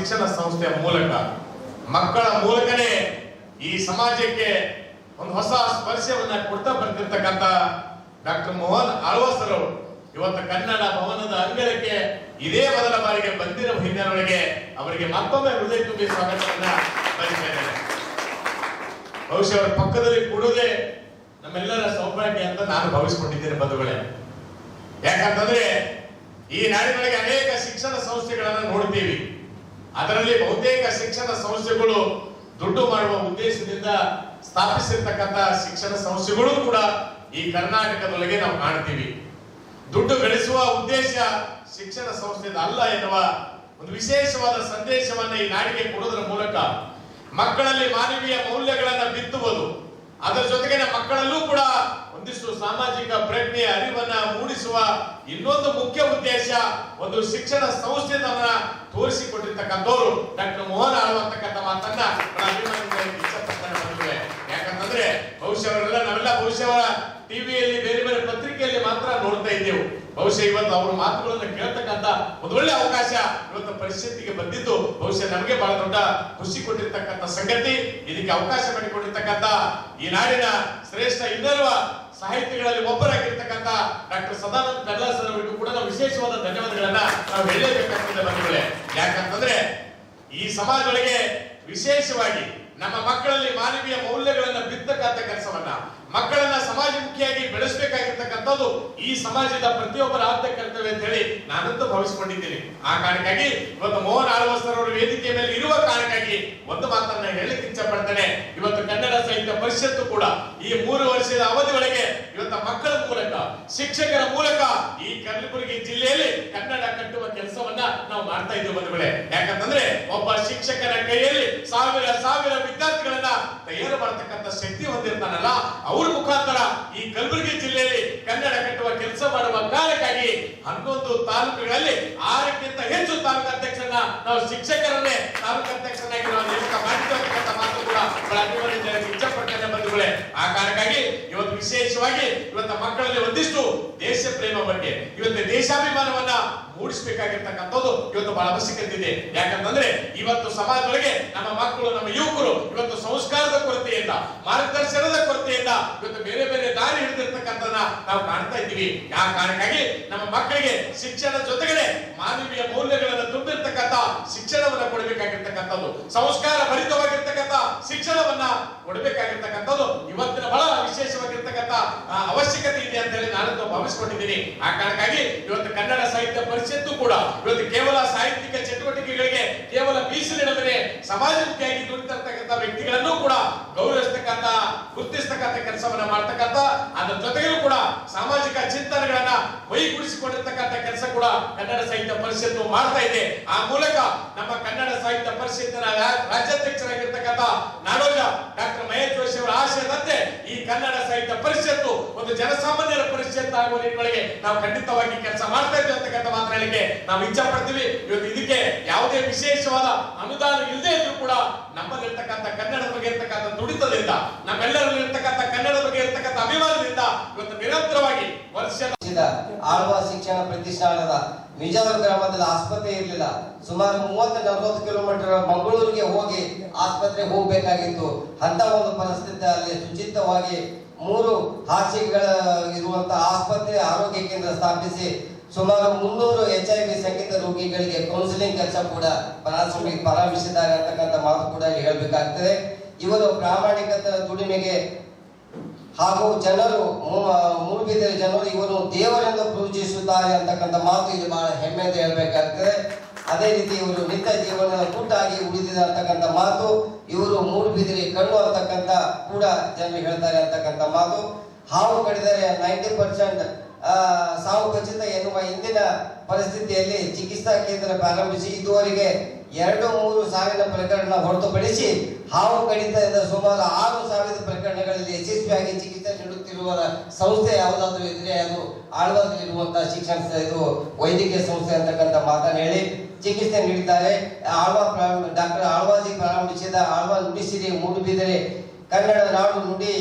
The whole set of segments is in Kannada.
ಶಿಕ್ಷಣ ಸಂಸ್ಥೆಯ ಮೂಲಕ ಮಕ್ಕಳ ಮೂಲಕನೇ ಈ ಸಮಾಜಕ್ಕೆ ಒಂದು ಹೊಸ ಸ್ಪರ್ಶವನ್ನ ಕೊಡ್ತಾ ಬರ್ತಿರ್ತಕ್ಕಂಥ ಡಾಕ್ಟರ್ ಮೋಹನ್ ಆಳ್ವಾಸರ್ ಇವತ್ತು ಕನ್ನಡ ಭವನದ ಅಂಗಳಕ್ಕೆ ಇದೇ ಮೊದಲ ಬಾರಿಗೆ ಬಂದಿರುವ ಹಿನ್ನೆಲೆಯೊಳಗೆ ಅವರಿಗೆ ಮತ್ತೊಮ್ಮೆ ಹೃದಯ ತುಂಬಿ ಸ್ವಾಗತವನ್ನ ಬಯಸ್ತಾ ಬಹುಶಃ ಅವರ ಪಕ್ಕದಲ್ಲಿ ಕೂಡುದೇ ನಮ್ಮೆಲ್ಲರ ಸೌಭಾಗ್ಯ ಅಂತ ನಾನು ಭಾವಿಸಿಕೊಂಡಿದ್ದೇನೆ ಬಂಧುಗಳೇ. ಯಾಕಂತಂದ್ರೆ ಈ ನಾಡಿನೊಳಗೆ ಅನೇಕ ಶಿಕ್ಷಣ ಸಂಸ್ಥೆಗಳನ್ನು ನೋಡ್ತೀವಿ. ಅದರಲ್ಲಿ ಬಹುತೇಕ ಶಿಕ್ಷಣ ಸಂಸ್ಥೆಗಳು ದುಡ್ಡು ಮಾಡುವ ಉದ್ದೇಶದಿಂದ ಸ್ಥಾಪಿಸಿರ್ತಕ್ಕಂಥ ಶಿಕ್ಷಣ ಸಂಸ್ಥೆಗಳು ಕೂಡ ಈ ಕರ್ನಾಟಕದೊಳಗೆ ನಾವು ಕಾಣ್ತೀವಿ. ದುಡ್ಡು ಗಳಿಸುವ ಉದ್ದೇಶ ಶಿಕ್ಷಣ ಸಂಸ್ಥೆದ ಅಲ್ಲ ಎನ್ನುವ ಒಂದು ವಿಶೇಷವಾದ ಸಂದೇಶವನ್ನು ಈ ನಾಡಿಗೆ ಕೊಡೋದ್ರ ಮೂಲಕ ಮಕ್ಕಳಲ್ಲಿ ಮಾನವೀಯ ಮೌಲ್ಯಗಳನ್ನು ಬಿತ್ತುವುದು, ಅದರ ಜೊತೆಗೆ ಮಕ್ಕಳಲ್ಲೂ ಕೂಡ ಒಂದಿಷ್ಟು ಸಾಮಾಜಿಕ ಪ್ರಜ್ಞೆಯ ಅರಿವನ್ನ ಮೂಡಿಸುವ ಇನ್ನೊಂದು ಮುಖ್ಯ ಉದ್ದೇಶ ಒಂದು ಶಿಕ್ಷಣ ಸಂಸ್ಥೆಯನ್ನ ತೋರಿಸಿಕೊಟ್ಟಿರ್ತಕ್ಕಂಥವ್ರು ಡಾಕ್ಟರ್ ಮೋಹನ್ ಆಳುವಂತಕ್ಕಂಥ ಮಾತನ್ನ ಅಭಿಮಾನಿಗಳಿಗೆ ಯಾಕಂತಂದ್ರೆ ಬಹುಶಃ ನಾವೆಲ್ಲ ಬಹುಶಃ ಟಿವಿಯಲ್ಲಿ ಬೇರೆ ಬೇರೆ ಪತ್ರಿಕೆಯಲ್ಲಿ ಮಾತ್ರ ನೋಡ್ತಾ ಇದ್ದೆವು. ಬಹುಶಃ ಇವತ್ತು ಅವ್ರ ಮಾತುಗಳನ್ನು ಕೇಳ್ತಕ್ಕಂತ ಒಂದು ಒಳ್ಳೆ ಅವಕಾಶ ಇವತ್ತು ಪರಿಸ್ಥಿತಿಗೆ ಬಂದಿದ್ದು. ಬಹುಶಃ ನಮಗೆ ಬಹಳ ದೊಡ್ಡ ಖುಷಿ ಕೊಟ್ಟಿರ್ತಕ್ಕಂಥ ಸಂಗತಿ. ಇದಕ್ಕೆ ಅವಕಾಶ ಮಾಡಿಕೊಟ್ಟಿರ್ತಕ್ಕಂಥ ಈ ನಾಡಿನ ಶ್ರೇಷ್ಠ ಇನ್ನರ್ವ ಸಾಹಿತ್ಯಗಳಲ್ಲಿ ಒಬ್ಬರಾಗಿರ್ತಕ್ಕಂಥ ಡಾಕ್ಟರ್ ಸದಾನಂದ ಕಡ್ಲಾಸರ್ ಅವರಿಗೂ ಕೂಡ ನಾವು ವಿಶೇಷವಾದ ಧನ್ಯವಾದಗಳನ್ನ ನಾವು ಹೇಳಲೇಬೇಕಾಗ್ತದೆ ಬಂಧುಗಳೇ. ಯಾಕಂತಂದ್ರೆ ಈ ಸಮಾಜದೊಳಗೆ ವಿಶೇಷವಾಗಿ ನಮ್ಮ ಮಕ್ಕಳಲ್ಲಿ ಮಾನವೀಯ ಮೌಲ್ಯಗಳನ್ನ ಬಿತ್ತಕ್ಕಂಥ ಕೆಲಸವನ್ನ ಮಕ್ಕಳನ್ನ ಸಮಾಜಮುಖಿಯಾಗಿ ಬೆಳೆಸಬೇಕಾಗಿರ್ತಕ್ಕಂಥದ್ದು ಈ ಸಮಾಜದ ಪ್ರತಿಯೊಬ್ಬರ ಆದ್ಯ ಕರ್ತವ್ಯ ಅಂತ ಹೇಳಿ ನಾನಂತೂ ಭಾವಿಸಿಕೊಂಡಿದ್ದೀನಿ. ಆ ಕಾರಣಕ್ಕಾಗಿ ಇವತ್ತು ಮೋಹನ್ ಆಳ್ವಸ್ತರ್ ಅವರ ವೇದಿಕೆ ಮೇಲೆ ಇರುವ ಕಾರಣಕ್ಕಾಗಿ ಒಂದು ಮಾತನ್ನ ಹೇಳಲಿಕ್ಕೆ ಇಚ್ಛೆ ಪಡ್ತೇನೆ ಇವತ್ತು ಕನ್ನಡ ಸಾಹಿತ್ಯ ಪರಿಷತ್ತು ಕೂಡ ಈ ಮೂರು ವರ್ಷದ ಅವಧಿ ಇವತ್ತು ಮಕ್ಕಳ ಮೂಲಕ, ಶಿಕ್ಷಕರ ಮೂಲಕ ಈ ಕಲಬುರಗಿ ಜಿಲ್ಲೆಯಲ್ಲಿ ಕನ್ನಡ ಕಟ್ಟುವ ಕೆಲಸವನ್ನ ನಾವು ಮಾಡ್ತಾ ಇದ್ದೇವೆ ವೇಳೆ ಯಾಕಂತಂದ್ರೆ ಒಬ್ಬ ಶಿಕ್ಷಕರ ಕೈಯಲ್ಲಿ ಸಾವಿರ ಸಾವಿರ ವಿದ್ಯಾರ್ಥಿಗಳನ್ನ ತಯಾರು ಮಾಡತಕ್ಕಂತ ಶಕ್ತಿ ಹೊಂದಿರ್ತಾನಲ್ಲ, ಅವ್ರ ಮುಖಾಂತರ ಈ ಕಲಬುರಗಿ ಜಿಲ್ಲೆಯಲ್ಲಿ ಕನ್ನಡ ಕಟ್ಟುವ ಕೆಲಸ ಮಾಡುವ ಕಾರ್ಯಕ್ಕಾಗಿ ಹನ್ನೊಂದು ತಾಲೂಕುಗಳಲ್ಲಿ ಆರಕ್ಕಿಂತ ಹೆಚ್ಚು ತಾಲೂಕು ಅಧ್ಯಕ್ಷರನ್ನ ನಾವು ಶಿಕ್ಷಕರನ್ನೇ ತಾಲೂಕು ಅಧ್ಯಕ್ಷರನ್ನಾಗಿ ನಾವು ನೇಮಕ ಮಾಡಿರ್ತಕ್ಕಂಥ ಮಾತು ಕೂಡ ಬಂಧುಗಳೇ ಆ ಕಾರಣಕ್ಕಾಗಿ ಇವತ್ತು ವಿಶೇಷವಾಗಿ ಇವತ್ತು ಮಕ್ಕಳಲ್ಲಿ ಒಂದಿಷ್ಟು ದೇಶ ಪ್ರೇಮ ಬಗ್ಗೆ, ಇವತ್ತು ದೇಶಾಭಿಮಾನವನ್ನ ಮೂಡಿಸಬೇಕಾಗಿರ್ತಕ್ಕಂಥದ್ದು ಇವತ್ತು ಬಹಳ ಅವಶ್ಯಕತೆ ಇದೆ. ಯಾಕಂತಂದ್ರೆ ಇವತ್ತು ಸಮಾಜದೊಳಗೆ ನಮ್ಮ ಮಕ್ಕಳು, ನಮ್ಮ ಯುವಕರು ಇವತ್ತು ಸಂಸ್ಕಾರದ ಕೊರತೆಯಿಂದ, ಮಾರ್ಗದರ್ಶನದ ಕೊರತೆಯಿಂದ ಇವತ್ತು ಬೇರೆ ಬೇರೆ ದಾರಿ ಹಿಡಿದಿರ್ತಕ್ಕಂಥದನ್ನ ನಾವು ಕಾಣ್ತಾ ಇದ್ದೀವಿ. ಆ ಕಾರಣಕ್ಕಾಗಿ? ನಮ್ಮ ಮಕ್ಕಳಿಗೆ ಶಿಕ್ಷಣ ಜೊತೆಗೆ ಮಾನವೀಯ ಮೌಲ್ಯಗಳನ್ನು ತುಂಬಿರ್ತಕ್ಕಂಥ ಶಿಕ್ಷಣವನ್ನು ಕೊಡಬೇಕಾಗಿರ್ತಕ್ಕಂಥದ್ದು. ಸಂಸ್ಕಾರ ಭರಿತವಾಗಿರ್ತಕ್ಕಂಥ ಶಿಕ್ಷಣವನ್ನ ಕೊಡಬೇಕಾಗಿರ್ತಕ್ಕಂಥದ್ದು ಇವತ್ತಿನ ಬಹಳ ವಿಶೇಷವಾಗಿರ್ತಕ್ಕಂಥ ಅವಶ್ಯಕತೆ ಇದೆ ಅಂತ ಹೇಳಿ ನಾನು ಭಾವಿಸ್ಕೊಂಡಿದ್ದೀನಿ. ಆ ಕಾರಣಕ್ಕಾಗಿ ಇವತ್ತು ಕನ್ನಡ ಸಾಹಿತ್ಯ ಪರಿಷತ್ತು ಕೂಡ ಇವತ್ತು ಕೇವಲ ಸಾಹಿತ್ಯಿಕ ಚಟುವಟಿಕೆಗಳಿಗೆ ಮೀಸಲಿಡದೇ ವ್ಯಕ್ತಿಗಳನ್ನೂ ದುಡಿತಿರ್ತಕ್ಕಂಥ ವ್ಯಕ್ತಿಗಳನ್ನು ಕೂಡ ಗೌರವಿಸ್ತಕ್ಕಂಥ, ಗುರುತಿಸ್ತಕ್ಕಂಥ ಕೆಲಸವನ್ನ ಮಾಡ್ತಕ್ಕಂಥ, ಅದರ ಜೊತೆಗೂ ಕೂಡ ಸಾಮಾಜಿಕ ಚಿಂತನೆಗಳನ್ನ ಮೈಗೂಡಿಸಿಕೊಂಡಿರ್ತಕ್ಕಂಥ ಕೆಲಸ ಕೂಡ ಕನ್ನಡ ಸಾಹಿತ್ಯ ಪರಿಷತ್ತು ಮಾಡ್ತಾ ಇದೆ. ಆ ಮೂಲಕ ನಮ್ಮ ಕನ್ನಡ ಸಾಹಿತ್ಯ ಪರಿಷತ್ತಿನ ರಾಜ್ಯಾಧ್ಯಕ್ಷರಾಗಿರ್ತಕ್ಕಂಥ ನಾಡೋಜ ಡಾಕ್ಟರ್ ಮಹೇಶ್ ಆಶಯದಂತೆ ಈ ಕನ್ನಡ ಸಾಹಿತ್ಯ ಪರಿಷತ್ತು ಒಂದು ಜನಸಾಮಾನ್ಯರ ಪರಿಷತ್ ಆಗುವ ನಿಟ್ಟಿನೊಳಗೆ ನಾವು ಖಂಡಿತವಾಗಿ ಕೆಲಸ ಮಾಡ್ತಾ ಇದ್ದೇವೆ ಅಂತಕ್ಕಂಥ ಹೇಳಿಕೆ ನಾವು ಇಚ್ಛೆ ಪಡ್ತೀವಿ. ಇವತ್ತು ಇದಕ್ಕೆ ಯಾವುದೇ ವಿಶೇಷವಾದ ಅನುದಾನ ಇಲ್ಲದೆ ಇದ್ರೂ ಕೂಡ ನಮ್ಮಲ್ಲಿರ್ತಕ್ಕಂಥ ಕನ್ನಡ ಬಗ್ಗೆ ಇರ್ತಕ್ಕಂಥ ದುಡಿತದಿಂದ, ನಮ್ಮೆಲ್ಲರಲ್ಲಿ ಇರ್ತಕ್ಕಂಥ ಕನ್ನಡದ ಬಗ್ಗೆ ಇರ್ತಕ್ಕಂಥ ಅಭಿಮಾನದಿಂದ ಇವತ್ತು ನಿರಂತರವಾಗಿ ವರ್ಷದ ಆಳವಾದ ಆಳ್ವ ಶಿಕ್ಷಣ ಪ್ರತಿಷ್ಠಾನದ ಮಿಜಾವರ ಗ್ರಾಮದಲ್ಲಿ ಆಸ್ಪತ್ರೆ ಇರಲಿಲ್ಲ. ಸುಮಾರು ಮೂವತ್ತು ನಲವತ್ತು ಕಿಲೋಮೀಟರ್ ಮಂಗಳೂರಿಗೆ ಹೋಗಿ ಆಸ್ಪತ್ರೆಗೆ ಹೋಗಬೇಕಾಗಿತ್ತು. ಅಂತ ಒಂದು ಪರಿಸ್ಥಿತಿ ಅಲ್ಲಿ ಶುಚಿತ್ವವಾಗಿ ಮೂರು ಹಾಸಿಗೆಗಳ ಇರುವಂತಹ ಆಸ್ಪತ್ರೆ ಆರೋಗ್ಯ ಕೇಂದ್ರ ಸ್ಥಾಪಿಸಿ ಸುಮಾರು ಮುನ್ನೂರು ಎಚ್ ಐ ವಿ ಸಂಗೀತ ರೋಗಿಗಳಿಗೆ ಕೌನ್ಸಿಲಿಂಗ್ ಕೆಲಸ ಕೂಡ ಪರಾಮರ್ಶಿಸಿದಾಗ ಅಂತಕ್ಕಂಥ ಮಾತು ಕೂಡ ಹೇಳ್ಬೇಕಾಗ್ತದೆ. ಇವರು ಪ್ರಾಮಾಣಿಕತೆ ದುಡಿಮೆಗೆ ಹಾಗೂ ಜನರು ಮೂಡುಬಿದಿರೆ ಜನರು, ಇವರು ದೇವರೆಂದು ಪೂಜಿಸುತ್ತಾರೆ ಅಂತಕ್ಕಂಥ ಮಾತು ಇದು ಬಹಳ ಹೆಮ್ಮೆಯಿಂದ ಹೇಳಬೇಕಾಗ್ತದೆ. ಅದೇ ರೀತಿ ಇವರು ನಿತ್ಯ ಜೀವನ ಕುಟ್ಟಾಗಿ ಉಳಿದಿದೆ ಅಂತಕ್ಕಂಥ ಮಾತು, ಇವರು ಮೂಡುಬಿದಿರೆ ಕಣ್ಣು ಅಂತಕ್ಕಂಥ ಕೂಡ ಜನರು ಹೇಳ್ತಾರೆ ಅಂತಕ್ಕಂಥ ಮಾತು. ಹಾವು ಕಡಿದರೆ ನೈಂಟಿ ಪರ್ಸೆಂಟ್ ಸಾವು ಖಚಿತ ಎನ್ನುವ ಇಂದಿನ ಪರಿಸ್ಥಿತಿಯಲ್ಲಿ ಚಿಕಿತ್ಸಾ ಕೇಂದ್ರ ಪ್ರಾರಂಭಿಸಿ ಇದುವರೆಗೆ ಎರಡು ಮೂರು ಸಾವಿರ ಪ್ರಕರಣ ಹೊರತುಪಡಿಸಿ ಹಾವು ಕಡಿತದಿಂದ ಸುಮಾರು ಆರು ಸಾವಿರ ಪ್ರಕರಣಗಳಲ್ಲಿ ಯಶಸ್ವಿಯಾಗಿ ಚಿಕಿತ್ಸೆ ನೀಡುತ್ತಿರುವ ಸಂಸ್ಥೆ ಯಾವುದಾದ್ರೂ ಇದ್ರೆ ಅದು ಆಳ್ವಾದಲ್ಲಿರುವಂತಹ ಶಿಕ್ಷಣ ಇದು ವೈದ್ಯಕೀಯ ಸಂಸ್ಥೆ ಅಂತಕ್ಕಂಥ ಮಾತನ್ನು ಹೇಳಿ ಚಿಕಿತ್ಸೆ ನೀಡಿದ್ದಾರೆ. ಆಳ್ವಾ ಡಾಕ್ಟರ್ ಆಳ್ವಾಜಿ ಪ್ರಾರಂಭಿಸಿದ, ಆಳ್ವಾ ನುಡಿಸಿರಿ ಮೂಡುಬಿದರೆ ಕನ್ನಡ ನಾಡು ನುಡಿ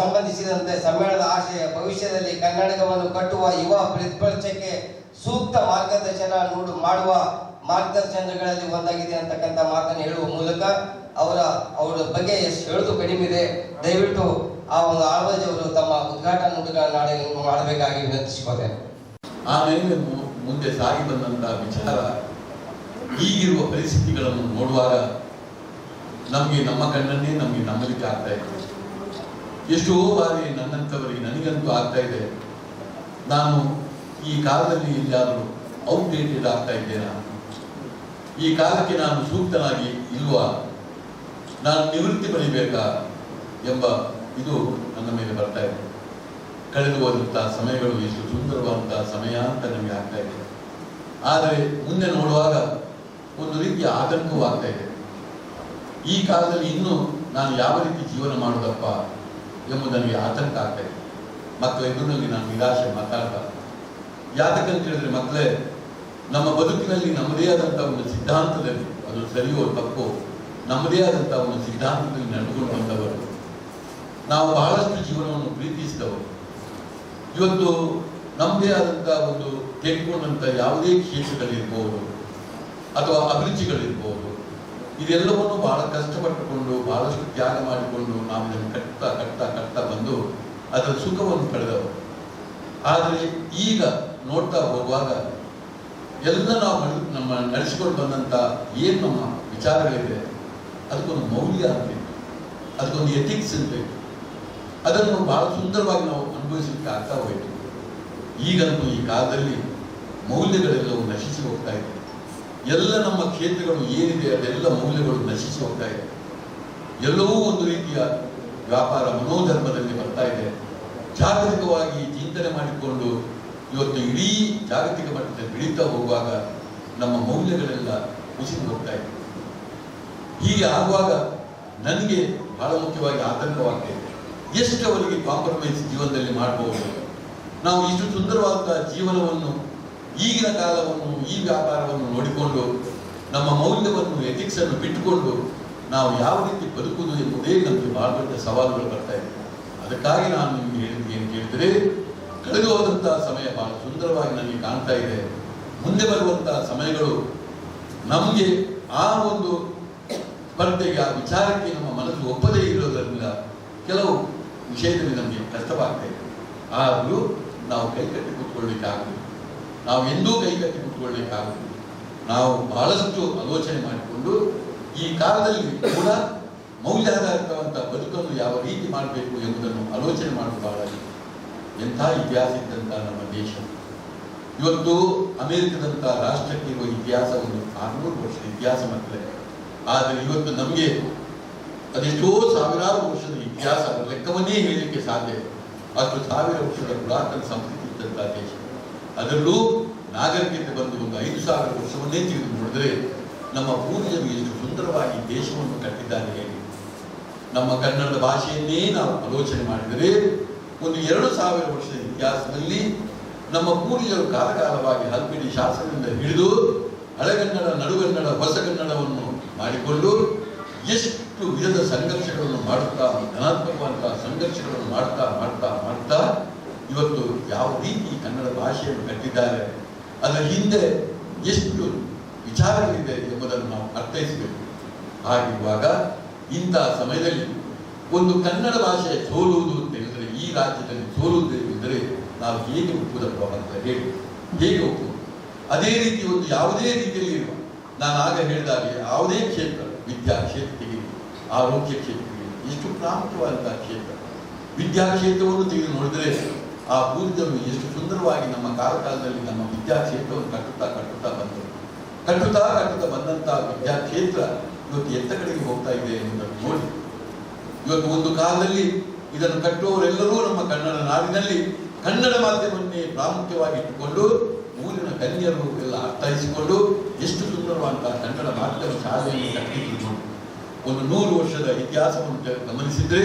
ಸಂಬಂಧಿಸಿದಂತೆ ಸಮ್ಮೇಳನದ ಆಶಯ, ಭವಿಷ್ಯದಲ್ಲಿ ಕನ್ನಡಕವನ್ನು ಕಟ್ಟುವ ಯುವ ಪ್ರತಿಪಕ್ಷಕ್ಕೆ ಸೂಕ್ತ ಮಾರ್ಗದರ್ಶನ ನೋಡು ಮಾಡುವ ಮಾರ್ಗದರ್ಶನಗಳಲ್ಲಿ ಒಂದಾಗಿದೆ ಅಂತಕ್ಕಂಥ ಮಾತನ್ನು ಹೇಳುವ ಮೂಲಕ ಅವರ ಅವರ ಬಗ್ಗೆ ಎಷ್ಟು ಹೇಳೋದು ಕಡಿಮೆ ಇದೆ. ದಯವಿಟ್ಟು ಆ ಒಂದು ಆಳ್ವಾಜಿ ಅವರು ತಮ್ಮ ಉದ್ಘಾಟನಾ ನುಡಿಗಳನ್ನು ನಾಳೆ ಮಾಡಬೇಕಾಗಿ ವಿನಂತಿಸಿಕೊಳ್ತೇನೆ. ಆಮೇಲೆ ಮುಂದೆ ಸಾಗಿ ಬಂದಂತಹ ವಿಚಾರ ಈಗಿರುವ ಪರಿಸ್ಥಿತಿಗಳನ್ನು ನೋಡುವಾಗ ನಮಗೆ ನಮ್ಮ ಕಣ್ಣನ್ನೇ ನಮಗೆ ನಂಬಲಿಕ್ಕೆ ಆಗ್ತಾ ಇದೆ. ಎಷ್ಟೋ ಬಾರಿ ನನ್ನಂಥವರಿಗೆ ನನಗಂತೂ ಆಗ್ತಾ ಇದೆ. ನಾನು ಈ ಕಾಲದಲ್ಲಿ ಇಲ್ಲಾದರೂ ಔಟ್ಡೇಟೆಡ್ ಆಗ್ತಾ ಇದ್ದೇನಾ? ಈ ಕಾಲಕ್ಕೆ ನಾನು ಸೂಕ್ತನಾಗಿ ಇಲ್ವಾ? ನಾನು ನಿವೃತ್ತಿ ಪಡಿಬೇಕಾ ಎಂಬ ಇದು ನನ್ನ ಮೇಲೆ ಬರ್ತಾ ಇದೆ. ಕಳೆದು ಹೋದಂತಹ ಸಮಯಗಳು ಎಷ್ಟು ಸುಂದರವಾದಂತಹ ಸಮಯ ಅಂತ ನಮಗೆ ಆಗ್ತಾ ಇದೆ. ಆದರೆ ಮುಂದೆ ನೋಡುವಾಗ ಒಂದು ರೀತಿಯ ಆತಂಕವೂ ಆಗ್ತಾ ಇದೆ. ಈ ಕಾಲದಲ್ಲಿ ಇನ್ನೂ ನಾನು ಯಾವ ರೀತಿ ಜೀವನ ಮಾಡೋದಪ್ಪ ಎಂಬುದು ನನಗೆ ಆತಂಕ ಆಗ್ತಾ ಇದೆ. ಮಕ್ಕಳ ಎದುರಿನಲ್ಲಿ ನಾನು ನಿರಾಶೆ ಮಾತಾಡ್ತಾ ಯಾತಕ್ಕಂತ ಹೇಳಿದ್ರೆ ಮಕ್ಕಳೇ ನಮ್ಮ ಬದುಕಿನಲ್ಲಿ ನಮ್ಮದೇ ಆದಂತಹ ಒಂದು ಸಿದ್ಧಾಂತದಲ್ಲಿ, ಅದು ಸರಿಯೋ ತಪ್ಪೋ, ನಮ್ಮದೇ ಆದಂತಹ ಒಂದು ಸಿದ್ಧಾಂತದಲ್ಲಿ ನಡೆದುಕೊಂಡು ಬಂದವರು ನಾವು ಬಹಳಷ್ಟು ಜೀವನವನ್ನು ಪ್ರೀತಿಸಿದವರು. ಇವತ್ತು ನಮ್ಮದೇ ಆದಂತಹ ಒಂದು ತೆಗೆದುಕೊಂಡಂತ ಯಾವುದೇ ಕ್ಷೇತ್ರಗಳಿರ್ಬೋದು, ಅಥವಾ ಅಭಿರುಚಿಗಳಿರ್ಬೋದು, ಇದೆಲ್ಲವನ್ನು ಬಹಳ ಕಷ್ಟಪಟ್ಟುಕೊಂಡು, ಬಹಳಷ್ಟು ತ್ಯಾಗ ಮಾಡಿಕೊಂಡು ನಾವು ಇದನ್ನು ಕಟ್ತಾ ಕಟ್ತಾ ಕಟ್ತಾ ಬಂದು ಅದರ ಸುಖವನ್ನು ಪಡೆದವರು ಆದರೆ ಈಗ ನೋಡ್ತಾ ಹೋಗುವಾಗ ಎಲ್ಲ ನಾವು ನಮ್ಮ ನಡೆಸಿಕೊಂಡು ಬಂದಂಥ ಏನು ನಮ್ಮ ವಿಚಾರಗಳಿದೆ ಅದಕ್ಕೊಂದು ಮೌಲ್ಯ ಆಗಬೇಕು. ಅದಕ್ಕೊಂದು ಎಥಿಕ್ಸ್ ಇರಬೇಕು. ಅದನ್ನು ಬಹಳ ಸುಂದರವಾಗಿ ನಾವು ಅನುಭವಿಸಲಿಕ್ಕೆ ಆಗ್ತಾ ಹೋಯಿತು. ಈಗಂತೂ ಈ ಕಾಲದಲ್ಲಿ ಮೌಲ್ಯಗಳೆಲ್ಲವೂ ನಶಿಸಿ ಹೋಗ್ತಾ ಇದೆ. ಎಲ್ಲ ನಮ್ಮ ಕ್ಷೇತ್ರಗಳು ಏನಿದೆ ಅದೆಲ್ಲ ಮೌಲ್ಯಗಳು ನಶಿಸಿ ಹೋಗ್ತಾ ಇದೆ. ಎಲ್ಲವೂ ಒಂದು ರೀತಿಯ ವ್ಯಾಪಾರ ಮನೋಧರ್ಮದಲ್ಲಿ ಬರ್ತಾ ಇದೆ. ಜಾಗತಿಕವಾಗಿ ಚಿಂತನೆ ಮಾಡಿಕೊಂಡು ಇವತ್ತು ಇಡೀ ಜಾಗತಿಕ ಮಟ್ಟದಲ್ಲಿ ಬೆಳೀತಾ ಹೋಗುವಾಗ ನಮ್ಮ ಮೌಲ್ಯಗಳೆಲ್ಲ ಕುಸಿದು ಹೋಗ್ತಾ ಇದೆ. ಹೀಗೆ ಆಗುವಾಗ ನನಗೆ ಬಹಳ ಮುಖ್ಯವಾಗಿ ಆತಂಕವಾಗ್ತಾ ಇದೆ. ಎಷ್ಟು ಅವರಿಗೆ ಕಾಂಪ್ರಮೈಸ್ ಜೀವನದಲ್ಲಿ ಮಾಡಬಹುದು ನಾವು ಇಷ್ಟು ಸುಂದರವಾದ ಜೀವನವನ್ನು, ಈಗಿನ ಕಾಲವನ್ನು, ಈ ವ್ಯಾಪಾರವನ್ನು ನೋಡಿಕೊಂಡು, ನಮ್ಮ ಮೌಲ್ಯವನ್ನು ಎಥಿಕ್ಸ್ ಅನ್ನು ಬಿಟ್ಟುಕೊಂಡು ನಾವು ಯಾವ ರೀತಿ ಬದುಕುವುದು ಎಂಬುದೇ ನಮಗೆ ಬಹಳ ದೊಡ್ಡ ಸವಾಲುಗಳು ಬರ್ತಾ ಇದೆ. ಅದಕ್ಕಾಗಿ ನಾನು ನಿಮಗೆ ಏನು ಕೇಳಿದರೆ ಕಳೆದು ಹೋದಂತಹ ಸಮಯ ಬಹಳ ಸುಂದರವಾಗಿ ನಮಗೆ ಕಾಣ್ತಾ ಇದೆ. ಮುಂದೆ ಬರುವಂತಹ ಸಮಯಗಳು ನಮಗೆ ಆ ಒಂದು ಸ್ಪರ್ಧೆಗೆ, ಆ ವಿಚಾರಕ್ಕೆ ನಮ್ಮ ಮನಸ್ಸು ಒಪ್ಪದೇ ಇರೋದರಿಂದ ಕೆಲವು ವಿಷಯದಲ್ಲಿ ನಮಗೆ ಕಷ್ಟವಾಗ್ತಾ ಇದೆ. ಆದರೂ ನಾವು ಕೈಕಟ್ಟಿ ಕೂತ್ಕೊಳ್ಳಿಕ್ಕಾಗುವುದು ನಾವು ಎಂದೂ ಕೈಕಟ್ಟಿ ಕೂತ್ಕೊಳ್ಳಿಕ್ಕಾಗುವುದು ನಾವು ಬಹಳಷ್ಟು ಆಲೋಚನೆ ಮಾಡಿಕೊಂಡು ಈ ಕಾಲದಲ್ಲಿ ಕೂಡ ಮೌಲ್ಯಾಧಾರಿತವಂತ ಬದುಕನ್ನು ಯಾವ ರೀತಿ ಮಾಡಬೇಕು ಎಂಬುದನ್ನು ಆಲೋಚನೆ ಮಾಡುವುದು ಬಹಳ. ಎಂಥ ಇತಿಹಾಸ ಇದ್ದಂಥ ನಮ್ಮ ದೇಶ. ಇವತ್ತು ಅಮೆರಿಕದಂಥ ರಾಷ್ಟ್ರಕ್ಕೆ ಇರುವ ಇತಿಹಾಸ ಒಂದು ಆರ್ನೂರು ವರ್ಷದ ಇತಿಹಾಸ ಮಾತ್ರ ಆದರೆ ಇವತ್ತು ನಮಗೆ ಅದೆಷ್ಟೋ ಸಾವಿರಾರು ವರ್ಷದ ಇತಿಹಾಸ ಲೆಕ್ಕವನ್ನೇ ಹೇಳಲಿಕ್ಕೆ ಸಾಧ್ಯ. ಅಷ್ಟು ಸಾವಿರ ವರ್ಷದ ಪುರಾತನ ಸಂಸ್ಕೃತಿ ಇದ್ದಂಥ ದೇಶ. ಅದರಲ್ಲೂ ನಾಗರಿಕತೆ ಬಂದು ಒಂದು ಐದು ಸಾವಿರ ವರ್ಷವನ್ನೇ ತಿಳಿದು ನೋಡಿದ್ರೆ ನಮ್ಮ ಪೂರ್ವಜರು ಎಷ್ಟು ಸುಂದರವಾಗಿ ದೇಶವನ್ನು ಕಟ್ಟಿದ್ದಾರೆ ನಮ್ಮ ಕನ್ನಡದ ಭಾಷೆಯನ್ನೇ ನಾವು ಆಲೋಚನೆ ಮಾಡಿದರೆ ಒಂದು ಎರಡು ಸಾವಿರ ವರ್ಷದ ಇತಿಹಾಸದಲ್ಲಿ ನಮ್ಮ ಪೂರ್ವಜರು ಕಾಲಕಾಲವಾಗಿ ಹಲ್ಪಿಡಿ ಶಾಸನದಿಂದ ಹಿಡಿದು ಹಳೆಗನ್ನಡ, ನಡುಗನ್ನಡ, ಹೊಸಗನ್ನಡವನ್ನು ಮಾಡಿಕೊಂಡು ಎಷ್ಟು ವಿಧದ ಸಂಘರ್ಷಗಳನ್ನು ಮಾಡುತ್ತಾ, ಧನಾತ್ಮಕವಾದಂತಹ ಸಂಘರ್ಷಗಳನ್ನು ಮಾಡ್ತಾ ಮಾಡ್ತಾ ಮಾಡ್ತಾ ಇವತ್ತು ಯಾವ ರೀತಿ ಕನ್ನಡ ಭಾಷೆಯನ್ನು ಕಟ್ಟಿದ್ದಾರೆ, ಅದರ ಹಿಂದೆ ಎಷ್ಟು ವಿಚಾರಗಳಿದೆ ಎಂಬುದನ್ನು ನಾವು ಅರ್ಥೈಸಬೇಕು. ಹಾಗಿರುವಾಗ ಇಂತಹ ಸಮಯದಲ್ಲಿ ಒಂದು ಕನ್ನಡ ಭಾಷೆ ಸೋಲುವುದು ಈ ರಾಜ್ಯದಲ್ಲಿ ಸೋಲುವುದು ಎಂದರೆ ನಾವು ಹೇಗೆ ಒಪ್ಪುವುದಪ್ಪ ಅಂತ ಹೇಳಿ. ಹೇಗೆ ಒಪ್ಪುವುದು? ಅದೇ ರೀತಿ ಒಂದು ಯಾವುದೇ ರೀತಿಯಲ್ಲಿ ಇರುವ. ನಾನು ಆಗ ಹೇಳಿದಾಗ ಯಾವುದೇ ಕ್ಷೇತ್ರ, ವಿದ್ಯಾ ಕ್ಷೇತ್ರಕ್ಕೆ ಆರೋಗ್ಯ ಕ್ಷೇತ್ರಕ್ಕೆ ಎಷ್ಟು ಪ್ರಾಮುಖ್ಯವಾದಂತಹ ಕ್ಷೇತ್ರ. ವಿದ್ಯಾ ಕ್ಷೇತ್ರವನ್ನು ತೆಗೆದು ನೋಡಿದರೆ ಆ ಪೂರ್ವಜರು ಎಷ್ಟು ಸುಂದರವಾಗಿ ನಮ್ಮ ಕಾಲಕಾಲದಲ್ಲಿ ನಮ್ಮ ವಿದ್ಯಾ ಕ್ಷೇತ್ರವನ್ನು ಕಟ್ಟುತ್ತಾ ಕಟ್ಟುತ್ತಾ ಬಂದರು. ಕಟ್ಟುತ್ತಾ ಕಟ್ಟುತ್ತಾ ಬಂದಂತಹ ವಿದ್ಯಾ ಕ್ಷೇತ್ರ ಇವತ್ತು ಎತ್ತ ಕಡೆಗೆ ಹೋಗ್ತಾ ಇದೆ ಎಂಬುದನ್ನು ನೋಡಿ. ಇವತ್ತು ಒಂದು ಕಾಲದಲ್ಲಿ ಇದನ್ನು ಕಟ್ಟುವವರೆಲ್ಲರೂ ನಮ್ಮ ಕನ್ನಡ ನಾಡಿನಲ್ಲಿ ಕನ್ನಡ ಮಾಧ್ಯಮವನ್ನೇ ಪ್ರಾಮುಖ್ಯವಾಗಿ ಇಟ್ಟುಕೊಂಡು ಊರಿನ ಕನ್ಯರು ಎಲ್ಲ ಅರ್ಥೈಸಿಕೊಂಡು ಎಷ್ಟು ಸುಂದರವಾದಂತಹ ಕನ್ನಡ ಮಾಧ್ಯಮ ಶಾಲೆಯನ್ನು ಕಟ್ಟಿದ್ರು. ಒಂದು ನೂರು ವರ್ಷದ ಇತಿಹಾಸವನ್ನು ಗಮನಿಸಿದ್ರೆ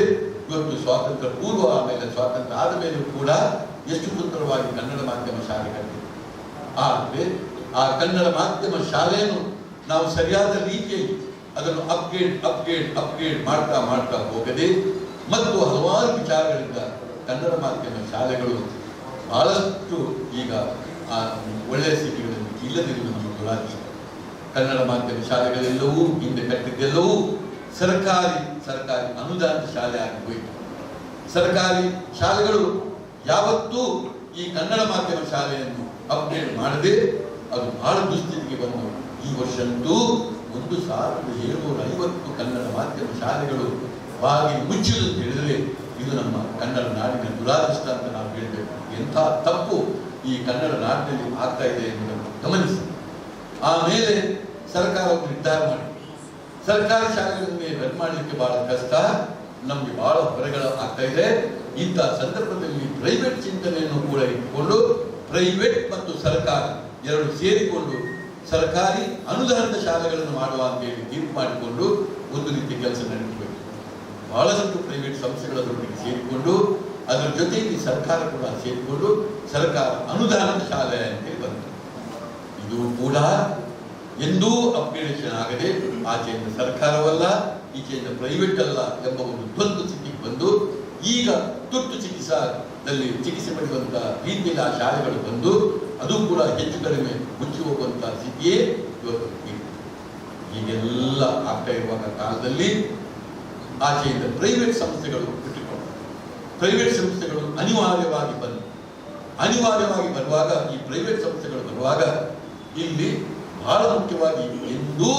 ಇವತ್ತು ಸ್ವಾತಂತ್ರ್ಯ ಪೂರ್ವ ಆಮೇಲೆ ಸ್ವಾತಂತ್ರ್ಯ ಆದ ಮೇಲೂ ಕೂಡ ಎಷ್ಟು ಸುಂದರವಾಗಿ ಕನ್ನಡ ಮಾಧ್ಯಮ ಶಾಲೆ ಕಟ್ಟಿದೆ ಆದರೆ ಆ ಕನ್ನಡ ಮಾಧ್ಯಮ ಶಾಲೆಯನ್ನು ನಾವು ಸರಿಯಾದ ರೀತಿಯಲ್ಲಿ ಅದನ್ನು ಅಪ್ಗ್ರೇಡ್ ಅಪ್ಗ್ರೇಡ್ ಅಪ್ಗ್ರೇಡ್ ಮಾಡ್ತಾ ಮಾಡ್ತಾ ಹೋಗದೆ ಮತ್ತು ಹಲವಾರು ವಿಚಾರಗಳಿಂದ ಕನ್ನಡ ಮಾಧ್ಯಮ ಶಾಲೆಗಳು ಬಹಳಷ್ಟು ಈಗ, ಆ ಒಳ್ಳೆಯ ಸ್ಥಿತಿಗಳಲ್ಲಿ ಇಲ್ಲದಿರುವುದು ನಮ್ಮ ದುರಾದೃಷ್ಟ. ಕನ್ನಡ ಮಾಧ್ಯಮ ಶಾಲೆಗಳೆಲ್ಲವೂ, ಹಿಂದೆ ಕಟ್ಟಿದ್ದೆಲ್ಲವೂ ಸರ್ಕಾರಿ ಸರ್ಕಾರಿ ಅನುದಾನದ ಶಾಲೆ ಆಗಿ ಹೋಯಿತು. ಸರ್ಕಾರಿ ಶಾಲೆಗಳು ಯಾವತ್ತೂ ಈ ಕನ್ನಡ ಮಾಧ್ಯಮ ಶಾಲೆಯನ್ನು ಅಪ್ಡೇಟ್ ಮಾಡದೆ, ಅದು ಬಹಳ ದುಸ್ಥಿತಿಗೆ ಬಂದು ಈ ವರ್ಷಂತೂ ಒಂದು ಸಾವಿರದ ಏಳ್ನೂರ ಐವತ್ತು ಕನ್ನಡ ಮಾಧ್ಯಮ ಶಾಲೆಗಳು ಬಾಗಿ ಮುಚ್ಚಿದೆ ತಿಳಿದರೆ ಇದು ನಮ್ಮ ಕನ್ನಡ ನಾಡಿನ ದುರಾದೃಷ್ಟ ಅಂತ ನಾವು ಹೇಳಬೇಕು. ಎಂಥ ತಪ್ಪು ಈ ಕನ್ನಡ ನಾಡಿನಲ್ಲಿ ಆಗ್ತಾ ಇದೆ ಎಂಬುದನ್ನು ಗಮನಿಸಿ. ಆಮೇಲೆ ಸರ್ಕಾರ ನಿರ್ಧಾರ ಮಾಡಿ. ಸರ್ಕಾರಿ ಶಾಲೆಗಳನ್ನೇ ರನ್ ಮಾಡಲಿಕ್ಕೆ ಬಹಳ ಕಷ್ಟ. ನಮಗೆ ಬಹಳ ಹೊರೆಗಳು ಆಗ್ತಾ ಇದೆ. ಇಂಥ ಸಂದರ್ಭದಲ್ಲಿ ಪ್ರೈವೇಟ್ ಚಿಂತನೆಯನ್ನು ಕೂಡ ಇಟ್ಟುಕೊಂಡು ಪ್ರೈವೇಟ್ ಮತ್ತು ಸರ್ಕಾರ ಎರಡು ಸೇರಿಕೊಂಡು ಸರ್ಕಾರಿ ಅನುದಾನದ ಶಾಲೆಗಳನ್ನು ಮಾಡುವ ಅಂತ ಹೇಳಿ ತೀರ್ಪು ಮಾಡಿಕೊಂಡು ಒಂದು ರೀತಿ ಕೆಲಸ ನಡೆಸಬೇಕು ಬಹಳಷ್ಟು ಪ್ರೈವೇಟ್ ಸಂಸ್ಥೆಗಳೊಂದಿಗೆ ಸೇರಿಕೊಂಡು, ಅದರ ಜೊತೆಗೆ ಸರ್ಕಾರ ಕೂಡ ಸೇರಿಕೊಂಡು ಸರ್ಕಾರ ಅನುದಾನದ ಶಾಲೆ ಅಂತೇಳಿ ಬಂತು ಇದು ಕೂಡ ಎಂದೂ ಅಪ್ಗ್ರೇಡೇಷನ್ ಆಗದೆ ಆಚೆಯಿಂದ ಸರ್ಕಾರವಲ್ಲ ಈಚೆಯಿಂದ ಪ್ರೈವೇಟ್ ಅಲ್ಲ ಎಂಬ ಒಂದು ದ್ವಂದ್ವ ಸ್ಥಿತಿಗೆ ಬಂದು, ಈಗ ತುರ್ತು ಚಿಕಿತ್ಸಾದಲ್ಲಿ ಚಿಕಿತ್ಸೆ ಪಡೆಯುವಂತಹ ರೀತಿಯಲ್ಲಿ ಆ ಶಾಲೆಗಳು ಬಂದು, ಅದು ಕೂಡ ಹೆಚ್ಚು ಕಡಿಮೆ ಮುಚ್ಚಿ ಹೋಗುವಂತಹ ಸ್ಥಿತಿಯೇ ಇವತ್ತು. ಹೀಗೆಲ್ಲ ಆಗ್ತಾ ಇರುವಾಗ ಕಾಲದಲ್ಲಿ ಆಚೆಯಿಂದ ಪ್ರೈವೇಟ್ ಸಂಸ್ಥೆಗಳು ಹುಟ್ಟಿಕೊಂಡು ಪ್ರೈವೇಟ್ ಸಂಸ್ಥೆಗಳು ಅನಿವಾರ್ಯವಾಗಿ ಬಂದು ಅನಿವಾರ್ಯವಾಗಿ ಬರುವಾಗ ಈ ಪ್ರೈವೇಟ್ ಸಂಸ್ಥೆಗಳು ಬರುವಾಗ ಇಲ್ಲಿ ಬಹಳ ಮುಖ್ಯವಾಗಿ ಎಂದೂ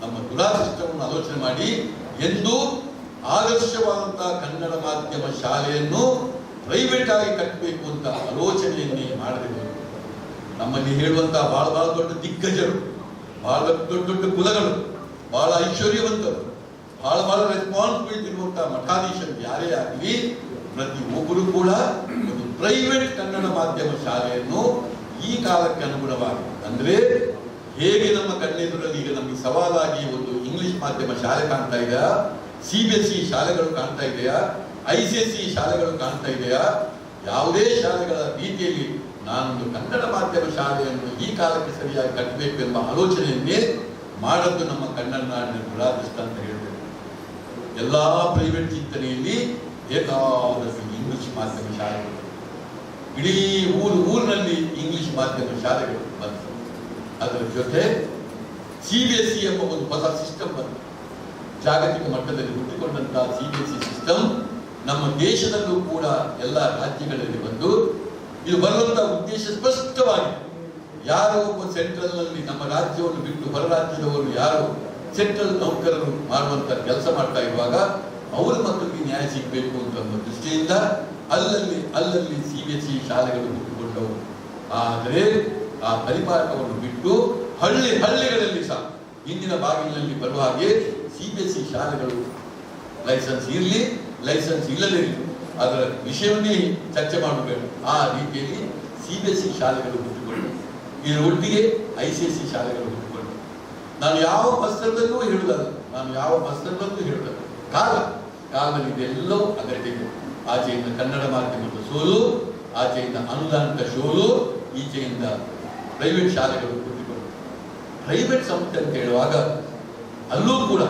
ನಮ್ಮ ದುರಾದೃಷ್ಟವನ್ನು ಆಲೋಚನೆ ಮಾಡಿ, ಎಂದೂ ಆದರ್ಶವಾದಂತಹ ಕನ್ನಡ ಮಾಧ್ಯಮ ಶಾಲೆಯನ್ನು ಪ್ರೈವೇಟ್ ಆಗಿ ಕಟ್ಟಬೇಕು ಅಂತ ಆಲೋಚನೆಯನ್ನೇ ಮಾಡಬೇಕು ನಮ್ಮಲ್ಲಿ ಹೇಳುವಂತಹ ಬಹಳ ಬಹಳ ದೊಡ್ಡ ದಿಗ್ಗಜರು, ಬಹಳ ದೊಡ್ಡ ದೊಡ್ಡ ಕುಲಗಳು, ಬಹಳ ಐಶ್ವರ್ಯವಂತರು ಬಹಳ ಬಹಳ ರೆಸ್ಪಾನ್ಸಿಬಿಲಿಟಿ ಇರುವಂತಹ ಮಠಾಧೀಶರು ಯಾರೇ ಆಗಲಿ, ಪ್ರತಿ ಒಬ್ಬರು ಕೂಡ ಒಂದು ಪ್ರೈವೇಟ್ ಕನ್ನಡ ಮಾಧ್ಯಮ ಶಾಲೆಯನ್ನು ಈ ಕಾಲಕ್ಕೆ ಅನುಗುಣವಾಗಿ ಅಂದ್ರೆ ಹೇಗೆ ನಮ್ಮ ಕಣ್ಣೆದುರಲ್ಲಿ ಈಗ ನಮಗೆ ಸವಾಲಾಗಿ ಒಂದು ಇಂಗ್ಲಿಷ್ ಮಾಧ್ಯಮ ಶಾಲೆ ಕಾಣ್ತಾ ಇದೆಯಾ? ಸಿ ಬಿ ಎಸ್ ಸಿ ಶಾಲೆಗಳು ಕಾಣ್ತಾ ಇದೆಯಾ? ಐ ಸಿ ಎಸ್ ಸಿ ಶಾಲೆಗಳು ಕಾಣ್ತಾ ಇದೆಯಾ? ಯಾವುದೇ ಶಾಲೆಗಳ ರೀತಿಯಲ್ಲಿ ನಾನೊಂದು ಕನ್ನಡ ಮಾಧ್ಯಮ ಶಾಲೆಯನ್ನು ಈ ಕಾಲಕ್ಕೆ ಸರಿಯಾಗಿ ಕಟ್ಟಬೇಕು ಎಂಬ ಆಲೋಚನೆಯನ್ನೇ ಮಾಡದ್ದು ನಮ್ಮ ಕನ್ನಡ ನಾಡಿನ ದುರಾದೃಷ್ಟ ಅಂತ ಹೇಳಬೇಕು ಎಲ್ಲಾ ಪ್ರೈವೇಟ್ ಚಿಂತನೆಯಲ್ಲಿ ಬೇಕಾದಷ್ಟು ಇಂಗ್ಲಿಷ್ ಮಾಧ್ಯಮ ಶಾಲೆಗಳು. ಇಡೀ ಊರು, ಊರಿನಲ್ಲಿ ಇಂಗ್ಲಿಷ್ ಮಾಧ್ಯಮ ಶಾಲೆಗಳು ಬಂತು ಅದರ ಜೊತೆ ಸಿ ಬಿ ಎಸ್ ಸಿ ಎಂಬ ಒಂದು ಹೊಸ ಸಿಸ್ಟಮ್ ಬಂತು. ಜಾಗತಿಕ ಮಟ್ಟದಲ್ಲಿ ಹುಟ್ಟಿಕೊಂಡಂತಹ C B S C system ನಮ್ಮ ದೇಶದಲ್ಲೂ ಕೂಡ ಎಲ್ಲ ರಾಜ್ಯಗಳಲ್ಲಿ ಬಂದು ಇದು ಬರುವಂತಹ ಉದ್ದೇಶ ಸ್ಪಷ್ಟವಾಗಿದೆ. ಯಾರೋ ಒಬ್ಬ ಸೆಂಟ್ರಲ್ನಲ್ಲಿ ನಮ್ಮ ರಾಜ್ಯವನ್ನು ಬಿಟ್ಟು ಹೊರ ರಾಜ್ಯದವರು ಯಾರು ಸೆಂಟ್ರಲ್ ನೌಕರರು ಮಾಡುವಂತ ಕೆಲಸ ಮಾಡ್ತಾ ಇರುವಾಗ ಅವರ ಮಕ್ಕಳಿಗೆ ನ್ಯಾಯ ಸಿಗಬೇಕು ಅಂತ ದೃಷ್ಟಿಯಿಂದ ಅಲ್ಲಲ್ಲಿ ಅಲ್ಲಲ್ಲಿ ಸಿ ಬಿ ಎಸ್ ಇ ಶಾಲೆಗಳು ಹುಟ್ಟಿಕೊಂಡವು. ಆದರೆ ಆ ಪರಿಪಾಠವನ್ನು ಬಿಟ್ಟು ಹಳ್ಳಿ, ಹಳ್ಳಿಗಳಲ್ಲಿ ಸಹ ಇಂದಿನ ಬಾಗಿಲಿನಲ್ಲಿ ಬರುವ ಹಾಗೆ ಸಿ ಬಿ ಎಸ್ ಇ ಶಾಲೆಗಳು ಲೈಸೆನ್ಸ್ ಇರಲಿ, ಲೈಸೆನ್ಸ್ ಇಲ್ಲದಿರಲಿ ಅದರ ವಿಷಯವನ್ನೇ ಚರ್ಚೆ ಮಾಡಬೇಕು. ಆ ರೀತಿಯಲ್ಲಿ ಸಿ ಬಿ ಎಸ್ ಇ ಶಾಲೆಗಳು ಹುಟ್ಟಿಕೊಂಡು ಇದರ ಒಟ್ಟಿಗೆ ಐ ಸಿ ಎಸ್ ಇ ಶಾಲೆಗಳು ನಾನು ಯಾವ ವಸ್ತ್ರದಲ್ಲೂ ಹೇಳಲ್ಲ ನಾನು ಯಾವ ವಸ್ತ್ರದಲ್ಲೂ ಹೇಳಲ್ಲ ಕಾಲ. ಕಾಲದಲ್ಲಿ ಇದೆಲ್ಲವೂ ಅಗತ್ಯ ಇದೆ ಆಚೆಯಿಂದ ಕನ್ನಡ ಮಾಧ್ಯಮದ ಸೋಲು, ಆಚೆಯಿಂದ ಅನುದಾನಿತ ಸೋಲು ಈಚೆಯಿಂದ ಪ್ರೈವೇಟ್ ಶಾಲೆಗಳು ಕೂತಿಕೊಂಡು ಪ್ರೈವೇಟ್ ಸಂಸ್ಥೆ ಅಂತ ಹೇಳುವಾಗ ಅಲ್ಲೂ ಕೂಡ